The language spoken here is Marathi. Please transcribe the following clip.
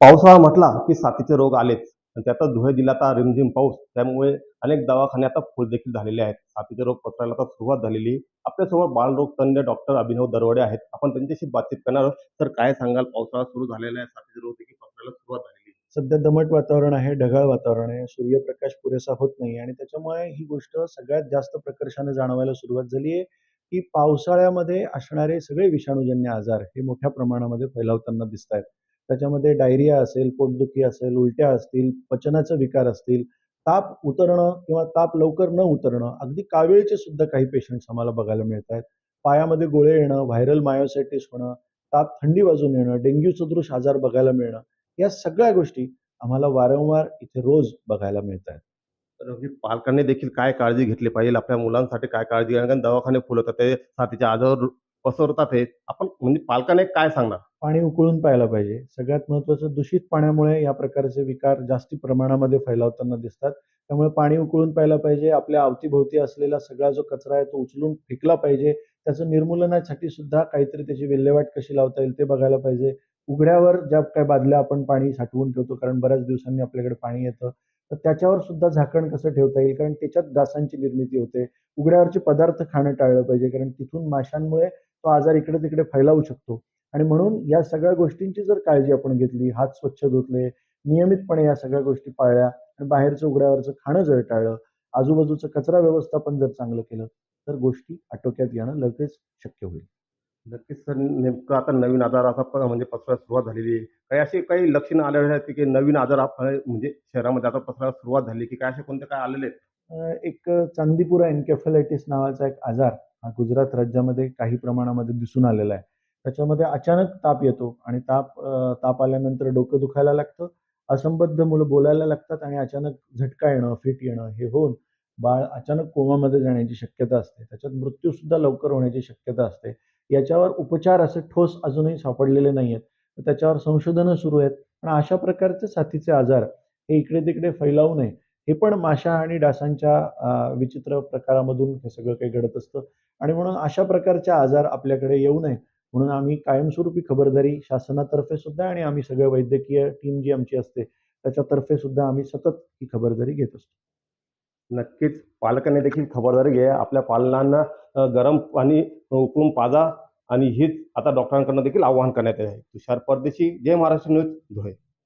पावसाळा म्हटला की साथीचे रोग आलेच. आणि त्यातच धुळे जिल्ह्यात रिमझिम पाऊस. त्यामुळे अनेक दवाखाने आता फुल देखील झालेले आहेत. साथीचे रोग पसरायला आता सुरुवात झालेली. आपल्यासोबत बालरोग तज्ञ डॉक्टर अभिनव दरवडे आहेत. आपण त्यांच्याशी बातचीत करणार आहोत. तर काय सांगाल? पावसाळा सुरू झालेला आहे. साथीचे रोग देखील पसरायला सुरुवात झालेली. सध्या दमट वातावरण आहे ढगाळ वातावरण आहे. सूर्यप्रकाश पुरेसा होत नाही. आणि त्याच्यामुळे ही गोष्ट सगळ्यात जास्त प्रकर्षाने जाणवायला सुरुवात झाली आहे की पावसाळ्यामध्ये असणारे सगळे विषाणूजन्य आजार हे मोठ्या प्रमाणामध्ये फैलावताना दिसत आहेत त्याच्यामध्ये डायरिया असेल पोटदुखी असेल उलट्या असतील पचनाचे विकार असतील ताप उतरणं किंवा ताप लवकर न उतरणं अगदी कावीळचे सुद्धा काही पेशंट्स आम्हाला बघायला मिळत आहेत पायामध्ये गोळे येणं व्हायरल मायोसायटिस होणं ताप थंडी वाजून येणं डेंग्यू सदृश आजार बघायला मिळणं या सगळ्या गोष्टी आम्हाला वारंवार इथे रोज बघायला मिळत आहेत तर पालकांनी देखील काय काळजी घेतली पाहिजे आपल्या मुलांसाठी काय काळजी घ्या कारण दवाखाने फुल ते साथीच्या आजार पसरतात हे. आपण म्हणजे पालकाने काय सांगणार? पाणी उकळून पाहायला पाहिजे. सगळ्यात महत्त्वाचं दूषित पाण्यामुळे या प्रकारचे विकार जास्ती प्रमाणामध्ये फैलावताना दिसतात. त्यामुळे पाणी उकळून पाहायला पाहिजे. आपल्या अवतीभोवती असलेला सगळा जो कचरा आहे तो उचलून फेकला पाहिजे. त्याचं निर्मूलनासाठी सुद्धा काहीतरी त्याची विल्हेवाट कशी लावता येईल ते बघायला पाहिजे. उघड्यावर ज्या काय बादल्या आपण पाणी साठवून ठेवतो कारण बऱ्याच दिवसांनी आपल्याकडे पाणी येतं तर त्याच्यावर सुद्धा झाकण कसं ठेवता येईल? कारण त्याच्यात डासांची निर्मिती होते. उघड्यावरचे पदार्थ खाणं टाळलं पाहिजे कारण तिथून माशांमुळे तो आजार इकडे तिकडे फैलावू शकतो. आणि म्हणून या सगळ्या गोष्टींची जर काळजी आपण घेतली हात स्वच्छ धुतले नियमितपणे या सगळ्या गोष्टी पाळल्या आणि बाहेरचं उघड्यावरचं खाणं जर टाळलं आजूबाजूचं कचरा व्यवस्थापन जर चांगलं केलं तर गोष्टी आटोक्यात येणं लगेच शक्य होईल. नक्कीच सर नेमकं आता नवीन आजार असा प- म्हणजे पसरायला सुरुवात झालेली आहे. काही असे काही लक्षणं आलेले आहेत की नवीन आजार आप- म्हणजे शहरामध्ये आता पसरायला सुरुवात झाली की काय असे कोणते काय आलेले आहेत? एक चांदीपुरा एन्केफलायटिस नावाचा एक आजार हा गुजरात राज्यामध्ये काही प्रमाणामध्ये दिसून आलेला आहे. त्याच्यामध्ये अचानक ताप येतो आणि ताप ताप आल्यानंतर डोकं दुखायला लागतं असंबद्ध मुलं बोलायला लागतात आणि अचानक झटका येणं फिट येणं हे होऊन बाळ अचानक कोमामध्ये जाण्याची शक्यता असते. त्याच्यात मृत्यूसुद्धा लवकर होण्याची शक्यता असते. याच्यावर उपचार असे ठोस अजूनही सापडलेले नाही आहेत त्याच्यावर संशोधनं सुरू आहेत. पण अशा प्रकारचे साथीचे आजार हे इकडे तिकडे फैलावू नये. हे पण माशा आणि डासांच्या विचित्र प्रकारामधून हे सगळं काही घडत असतं. आणि म्हणून अशा प्रकारचे आजार आपल्याकडे येऊ नये. म्हणून आम्ही कायमस्वरूपी खबरदारी शासनातर्फे सुद्धा आणि आम्ही सगळं वैद्यकीय टीम जी आमची असते त्याच्यातर्फे सुद्धा आम्ही सतत ही खबरदारी घेत असतो. नक्कीच. पालकांनी देखील खबरदारी घ्या. आपल्या पालनांना गरम पाणी उकळून पाजा आणि हीच आता डॉक्टरांकडून देखील आवाहन करण्यात येत आहे. तुषार परदेशी जय महाराष्ट्र न्यूज धुळे.